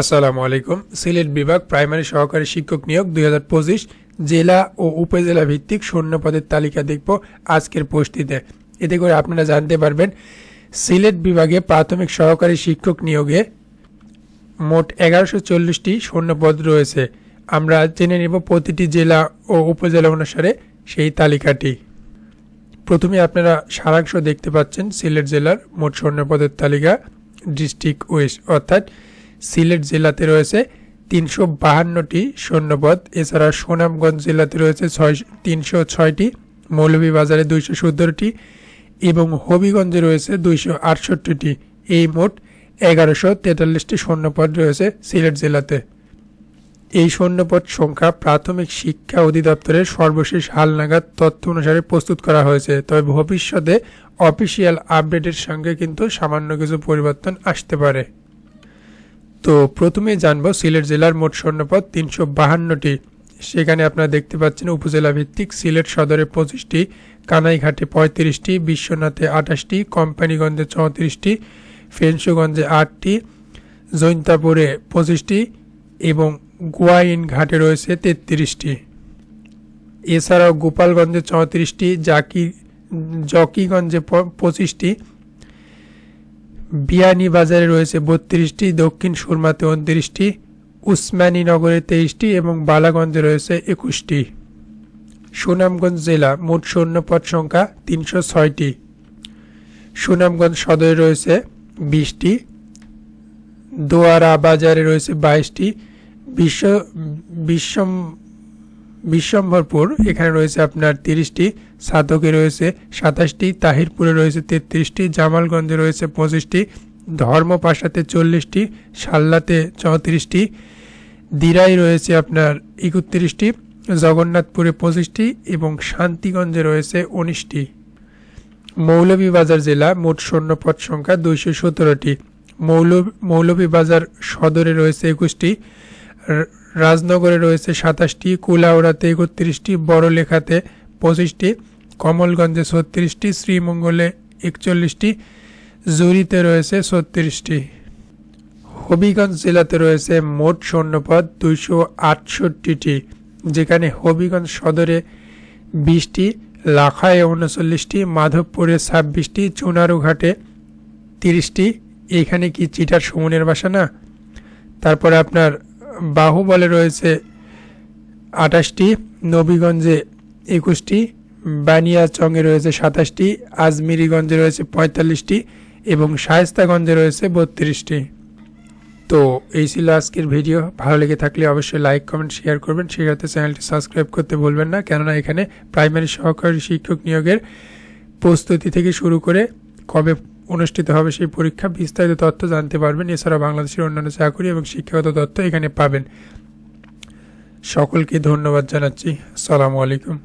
আসসালামু আলাইকুম। সিলেট বিভাগ প্রাইমারি সহকারী শিক্ষক নিয়োগ দুই হাজার পঁচিশ, জেলা ও উপজেলা ভিত্তিক শূন্য পদের তালিকা দেখব আজকের পোস্টটিতে। এতে করে আপনারা জানতে পারবেন, সিলেট বিভাগে প্রাথমিক সহকারী শিক্ষক নিয়োগে মোট এগারোশো চল্লিশটি শূন্য পদ রয়েছে। আমরা জেনে নেব প্রতিটি জেলা ও উপজেলা অনুসারে সেই তালিকাটি। প্রথমে আপনারা সারাংশ দেখতে পাচ্ছেন সিলেট জেলার মোট শূন্য পদের তালিকা, ডিস্ট্রিক্ট ওয়েস্ট, অর্থাৎ সিলেট জেলাতে রয়েছে তিনশো বাহান্নটি সৈন্যপদ এছাড়া সুনামগঞ্জ জেলাতে রয়েছে ছয়, তিনশো ছয়টি, মৌলভীবাজারে দুইশো সত্তরটি এবং হবিগঞ্জে রয়েছে দুইশো আটষট্টিটি। এই মোট এগারোশো তেতাল্লিশটি সৈন্যপদ রয়েছে সিলেট জেলাতে। এই সৈন্যপদ সংখ্যা প্রাথমিক শিক্ষা অধিদপ্তরের সর্বশেষ হালনাগাদ তথ্য অনুসারে প্রস্তুত করা হয়েছে। তবে ভবিষ্যতে অফিসিয়াল আপডেটের সঙ্গে কিন্তু সামান্য কিছু পরিবর্তন আসতে পারে। তো প্রথমে জানব সিলেট জেলার মোট স্বর্ণপদ তিনশো বাহান্নটি। সেখানে আপনারা দেখতে পাচ্ছেন উপজেলা ভিত্তিক সিলেট সদরে পঁচিশটি, কানাইঘাটে পঁয়ত্রিশটি, বিশ্বনাথে আঠাশটি, কোম্পানিগঞ্জে চৌত্রিশটি ফেন্সুগঞ্জে আটটি, জৈন্তাপুরে পঁচিশটি এবং গোয়াইন ঘাটে রয়েছে তেত্রিশটি। এছাড়াও গোপালগঞ্জে চৌত্রিশটি, জাকি জকিগঞ্জে পঁচিশটি বিয়ানীবাজারে রয়েছে বত্রিশটি, দক্ষিণ সুরমাতে উনত্রিশটি উসমানীনগরে তেইশটি এবং বালাগঞ্জে রয়েছে একুশটি। সুনামগঞ্জ জেলা মোট সৈন্যপদ সংখ্যা তিনশো ছয়টি। সুনামগঞ্জ সদরে রয়েছে বিশটি, দোয়ারা বাজারে রয়েছে বাইশটি, বিশ্ব বিশ্বম বিশ্বম্ভরপুর, এখানে রয়েছে আপনার তিরিশটি সাধকে রয়েছে সাতাশটি, তাহিরপুরে রয়েছে তেত্রিশটি, জামালগঞ্জে রয়েছে পঁচিশটি ধর্মপাশাতে চল্লিশটি, সাল্লাতে চৌত্রিশটি, দিরাই রয়েছে আপনার একত্রিশটি, জগন্নাথপুরে পঁচিশটি এবং শান্তিগঞ্জে রয়েছে উনিশটি। মৌলভীবাজার জেলা মোট সৈন্যপদ সংখ্যা দুইশো সতেরোটি। মৌল, মৌলভীবাজার সদরে রয়েছে একুশটি। রাজনগরে রয়েছে সাতাশটি, কুলাউড়াতে একত্রিশটি, বড়লেখাতে পঁচিশটি, কমলগঞ্জে ছত্রিশটি, শ্রীমঙ্গলে একচল্লিশটি, জুরিতে রয়েছে ছত্রিশটি। হবিগঞ্জ জেলাতে রয়েছে মোট সৈন্যপদ দুইশো আটষট্টিটি, যেখানে হবিগঞ্জ সদরে বিশটি, লাখায় উনচল্লিশটি, মাধবপুরে ছাব্বিশটি, চুনারুঘাটে তিরিশটি। এখানে কি চিটার সুমনের বাসা না? তারপরে আপনার বাহুবলে রয়েছে আঠাশটি, নবীগঞ্জে একুশটি, বানিয়াচংয়ে রয়েছে সাতাশটি, আজমিরিগঞ্জে রয়েছে পঁয়তাল্লিশটি এবং শায়স্তাগঞ্জে রয়েছে বত্রিশটি। তো এই ছিল আজকের ভিডিও। ভালো লেগে থাকলে অবশ্যই লাইক, কমেন্ট, শেয়ার করবেন। সেই সাথে চ্যানেলটি সাবস্ক্রাইব করতে ভুলবেন না। কেননা এখানে প্রাইমারি সহকারী শিক্ষক নিয়োগের প্রস্তুতি থেকে শুরু করে কবে অনুষ্ঠিত হবে সেই পরীক্ষা। বিস্তারিত তথ্য জানতে পারবেন। এছাড়া বাংলাদেশের অন্যান্য চাকরি এবং শিক্ষাগত তথ্য এখানে পাবেন। সকলকে ধন্যবাদ জানাচ্ছি। আসসালামু আলাইকুম।